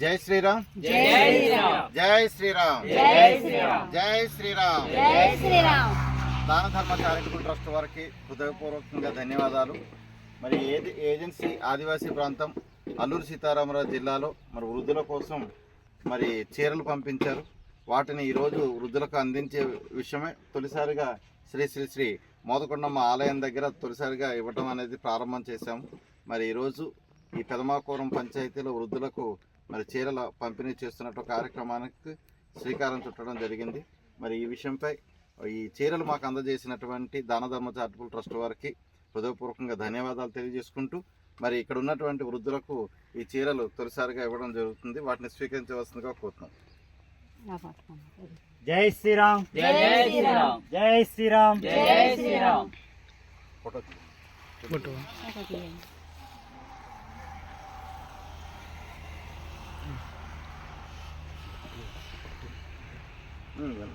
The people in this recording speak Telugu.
జై శ్రీరామ్. జై శ్రీరామ్. జై శ్రీరామ్. దాన ధర్మ చారిటబుల్ ట్రస్ట్ వారికి హృదయపూర్వకంగా ధన్యవాదాలు. మరి ఏది ఏజెన్సీ ఆదివాసీ ప్రాంతం అల్లూరు సీతారామరాజు జిల్లాలో మరి వృద్ధుల కోసం మరి చీరలు పంపించారు. వాటిని ఈరోజు వృద్ధులకు అందించే విషయమే తొలిసారిగా శ్రీ శ్రీ శ్రీ మోదకొండమ్మ ఆలయం దగ్గర తొలిసారిగా ఇవ్వటం అనేది ప్రారంభం చేశాము. మరి ఈరోజు ఈ పెదమాకూరం పంచాయతీలో వృద్ధులకు మరి చీరల పంపిణీ చేస్తున్నట్టు కార్యక్రమానికి శ్రీకారం చుట్టడం జరిగింది. మరి ఈ విషయంపై ఈ చీరలు మాకు అందజేసినటువంటి దానధర్మ చారిటబుల్ ట్రస్ట్ వారికి హృదయపూర్వకంగా ధన్యవాదాలు తెలియజేసుకుంటూ మరి ఇక్కడ ఉన్నటువంటి వృద్ధులకు ఈ చీరలు తొలిసారిగా ఇవ్వడం జరుగుతుంది. వాటిని స్వీకరించవలసిందిగా కోరుతున్నాం. జై శ్రీరామ్. జై శ్రీరామ్. జై శ్రీరామ్. జై శ్రీరామ్. ఫోటో తీ. 嗯